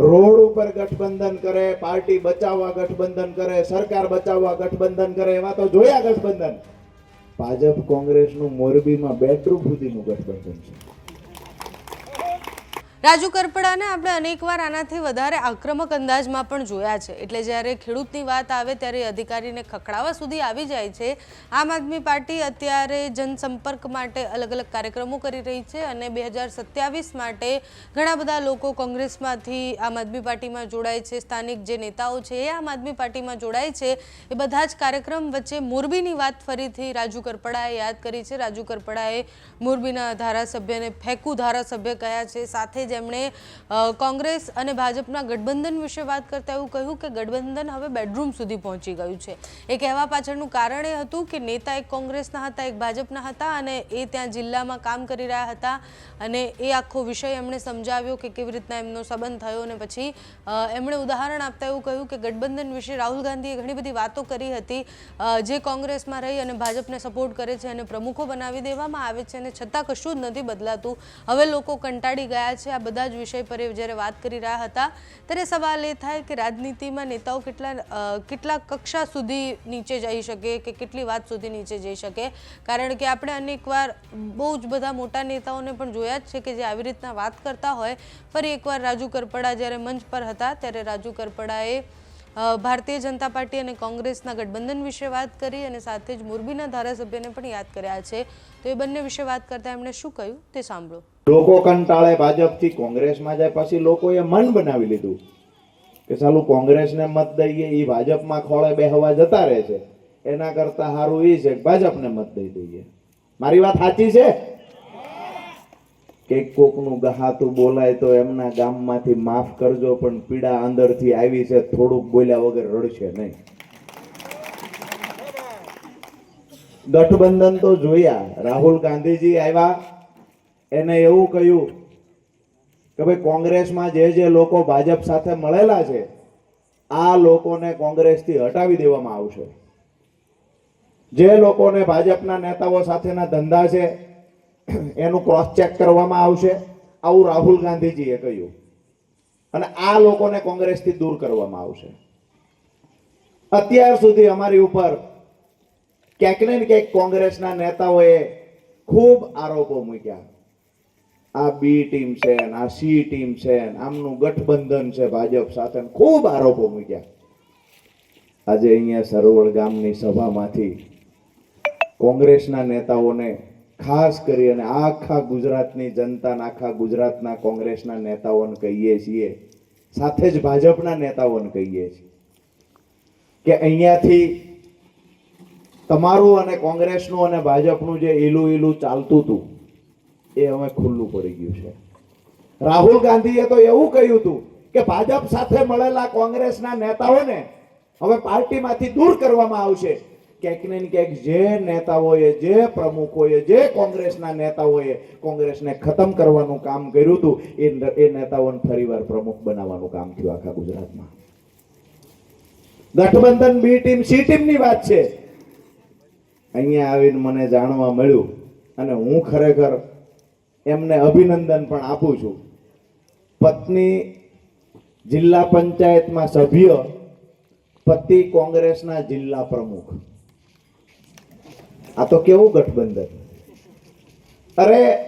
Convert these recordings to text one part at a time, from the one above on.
Road ઉપર ગઠબંધન કરે, પાર્ટી બચાવવા ગઠબંધન કરે, સરકાર બચાવવા ગઠબંધન કરે એમાં તો જોયા ગઠબંધન. ભાજપ કોંગ્રેસનું મોરબીમાં બેડરૂમ સુધીનું ગઠબંધન છે. રાજુ કરપડાને આપણે અનેકવાર આનાથી વધારે આક્રમક અંદાજમાં પણ જોયા છે. એટલે જ્યારે ખેડૂતની વાત આવે ત્યારે અધિકારીને ખખડાવા સુધી આવી જાય છે. આમ આદમી પાર્ટી અત્યારે જનસંપર્ક માટે અલગ અલગ કાર્યક્રમો કરી રહી છે અને બે માટે ઘણા બધા લોકો કોંગ્રેસમાંથી આમ આદમી પાર્ટીમાં જોડાય છે. સ્થાનિક જે નેતાઓ છે એ આમ આદમી પાર્ટીમાં જોડાય છે. એ બધા જ કાર્યક્રમ વચ્ચે મોરબીની વાત ફરીથી રાજુ કરપડાએ યાદ કરી છે. રાજુ કરપડાએ મોરબીના ધારાસભ્યને ફેંકુ ધારાસભ્ય કહ્યા છે. સાથે જ એમણે અ, કોંગ્રેસ અને ભાજપના ગઠબંધન વિશે વાત કરતા એવું કહ્યું કે ગઠબંધન હવે બેડરૂમ સુધી પહોંચી ગયું છે. એ કહેવા પાછળનું કારણ એ હતું કે નેતા એક કોંગ્રેસના હતા એક ભાજપના હતા અને એ ત્યાં જિલ્લામાં કામ કરી રહ્યા હતા અને એ આખો વિષય એમણે સમજાવ્યો કે કેવી રીતના એમનો સંબંધ થયો અને પછી એમણે ઉદાહરણ આપતા એવું કહ્યું કે ગઠબંધન વિશે રાહુલ ગાંધીએ ઘણી બધી વાતો કરી હતી જે કોંગ્રેસમાં રહી અને ભાજપને સપોર્ટ કરે છે અને પ્રમુખો બનાવી દેવામાં આવે છે અને છતાં કશું જ નથી બદલાતું. હવે લોકો કંટાળી ગયા છે. આ બધા જ વિષય પર જ્યારે વાત કરી રહ્યા હતા, ત્યારે સવાલ એ થાય કે રાજનીતિમાં નેતાઓ કેટલા કેટલા કક્ષા સુધી નીચે જઈ શકે કે કેટલી વાત સુધી નીચે જઈ શકે? કારણ કે આપણે અનેકવાર બહુ જ બધા મોટા નેતાઓને પણ જોયા જ છે કે જે આવી રીતના વાત કરતા હોય, ફરી એકવાર રાજુ કરપડા જ્યારે મંચ પર હતા, ત્યારે રાજુ કરપડાએ ભારતીય જનતા પાર્ટી અને કોંગ્રેસના ગઠબંધન વિશે વાત કરી અને સાથે જ મોરબીના ધારાસભ્યને પણ યાદ કર્યા છે. તો એ બંને વિશે વાત કરતા એમણે શું કહ્યું તે સાંભળો. લોકો કંટાળે ભાજપથી કોંગ્રેસમાં જાય, પછી લોકોએ મન બનાવી લીધું કે ચાલુ કોંગ્રેસને મત દઈએ એ ભાજપમાં ખોળે બેહવા જતા રહે છે. એના કરતા સારું એ છે ભાજપને મત દઈ દઈએ. મારી વાત સાચી છે? કે કોકનું ગહાતું બોલાય તો એમના ગામમાંથી માફ કરજો, પણ પીડા અંદરથી આવી છે, થોડુંક બોલ્યા વગર રડશે નહીં. ગઠબંધન તો જોયા. રાહુલ ગાંધીજી આવ્યા. એને એવું કહ્યું કે ભાઈ, કોંગ્રેસમાં જે જે લોકો ભાજપ સાથે મળેલા છે, આ લોકોને કોંગ્રેસથી હટાવી દેવામાં આવશે. જે લોકોને ભાજપના નેતાઓ સાથેના ધંધા છે એનું ક્રોસ ચેક કરવામાં આવશે. આવું રાહુલ ગાંધીજીએ કહ્યું. અને આ લોકોને કોંગ્રેસથી દૂર કરવામાં આવશે. અત્યાર સુધી અમારી ઉપર ક્યાંક ને ક્યાંક કોંગ્રેસના નેતાઓએ ખૂબ આરોપો મૂક્યા. આ બી ટીમ છે આ સી ટીમ છે આમનું ગઠબંધન છે ભાજપ સાથે ખૂબ આરોપો મૂક્યા. આજે અહીંયા સરોવર ગામની સભામાંથી કોંગ્રેસના નેતાઓને ખાસ કરી અને આખા ગુજરાતની જનતાના, આખા ગુજરાતના કોંગ્રેસના નેતાઓને કહીએ છીએ, સાથે જ ભાજપના નેતાઓને કહીએ છીએ કે અહીંયાથી તમારું અને કોંગ્રેસનું અને ભાજપનું જે ઈલું ઈલું ચાલતું હતું, એ હવે ખુલ્લું પડી ગયું છે. રાહુલ ગાંધીએ તો એવું કહ્યું હતું કે ભાજપ સાથે મળેલા કોંગ્રેસના નેતાઓને હવે પાર્ટીમાંથી દૂર કરવામાં આવશે. ક્યાંક ને ક્યાંક જે નેતાઓએ જે પ્રમુખોએ જે કોંગ્રેસના નેતાઓએ કોંગ્રેસને ખતમ કરવાનું કામ કર્યું હતું, એ એ નેતાઓને ફરીવાર પ્રમુખ બનાવવાનું કામ થયું આખા ગુજરાતમાં. ગઠબંધન બી ટીમ સી ટીમની વાત છે. અહીંયા આવીને મને જાણવા મળ્યું, અને હું ખરેખર એમને અભિનંદન પણ આપું છું. પત્ની જિલ્લા પંચાયતમાં સભ્ય, પતિ કોંગ્રેસના જિલ્લા પ્રમુખ. આ તો કેવું ગઠબંધન? અરે,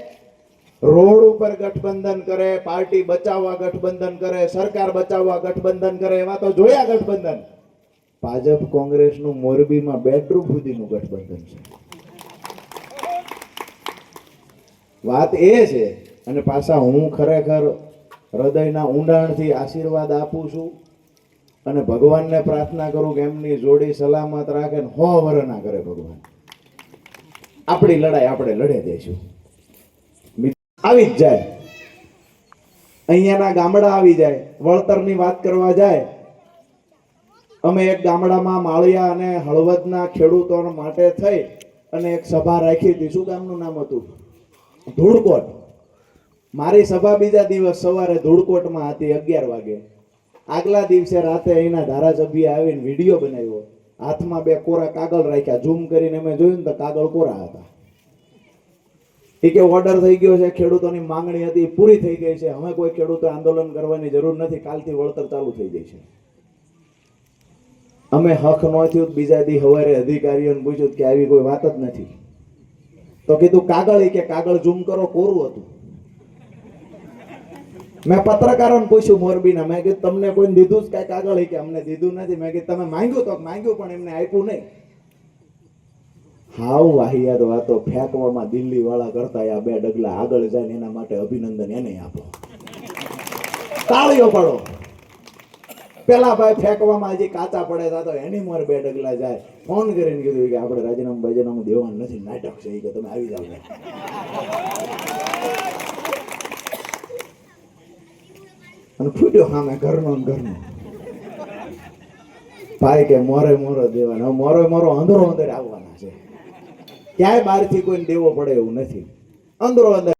રોડ ઉપર ગઠબંધન કરે, પાર્ટી બચાવવા ગઠબંધન કરે, સરકાર બચાવવા ગઠબંધન કરે, એવા તો જોયા ગઠબંધન. ભાજપ કોંગ્રેસનું મોરબીમાં બેડરૂમ સુધીનું ગઠબંધન છે. વાત એ છે, અને પાછા હું ખરેખર હૃદયના ઊંડાણથી આશીર્વાદ આપું છું અને ભગવાનને પ્રાર્થના કરું કે એમની જોડી સલામત રાખે ને હો વર ના કરે ભગવાન. આપણી લડાઈ આપણે લડે દઈશું આવી જ જાય. અહીંયાના ગામડા આવી જાય. વળતરની વાત કરવા જાય. અમે એક ગામડામાં માળિયા અને હળવદના ખેડૂતો માટે થઈ અને એક સભા રાખી હતી. શું ગામનું નામ હતું? ધૂળકોટ. મારી સભા બીજા દિવસ સવારે ધૂળકોટમાં હતી અગિયાર વાગે. આગલા દિવસે રાતે અહીંના ધારાસભ્ય આવીને વીડિયો બનાવ્યો. હાથમાં બે કોરા કાગળ રાખ્યા, ઝૂમ કરીને અમે જોયું ને તો કાગળ કોરા હતા. એ કે ઓર્ડર થઈ ગયો છે, ખેડૂતોની માંગણી હતી પૂરી થઈ ગઈ છે. હવે કોઈ ખેડૂતો આંદોલન કરવાની જરૂર નથી, કાલથી વળતર ચાલુ થઈ જાય છે. અમે હક ન થયું બીજા દી હવારે અધિકારીઓને પૂછ્યું કે આવી કોઈ વાત જ નથી. તો કીધું કાગળ એ કે કાગળ ઝૂમ કરો, કોરું હતું? મેં પત્રકારોને પૂછ્યું મોરબીના. મેં કીધું, તમને કોઈ દીધું જ કાંઈ કાગળ કે અમને દીધું નથી? મેં કીધું, તમે માંગ્યું તો માંગ્યું, પણ એમને આપ્યું નહીં. હાવ વાહિયાત વાતો ફેંકવામાં દિલ્હી વાળા કરતા આ બે ડગલા આગળ જાય ને એના માટે અભિનંદન એને આપો. તાળીઓ પડો. પેલા ભાઈ ફેંકવામાં હજી કાચા પડે તા એની મોર બે ડગલા જાય. ફોન કરીને કીધું કે આપણે રાજીનામું બાજીનામું દેવાનું નથી. નાટક છે કે તમે આવી જાવ અને ફૂટ્યો સામે ઘરનો ઘરનો? ભાઈ કે, મોરે મોરો દેવાનો. મોરે મોરો અંદરો અંદર આવવાના છે. ક્યાંય બહારથી કોઈને દેવો પડે એવું નથી. અંદરો અંદર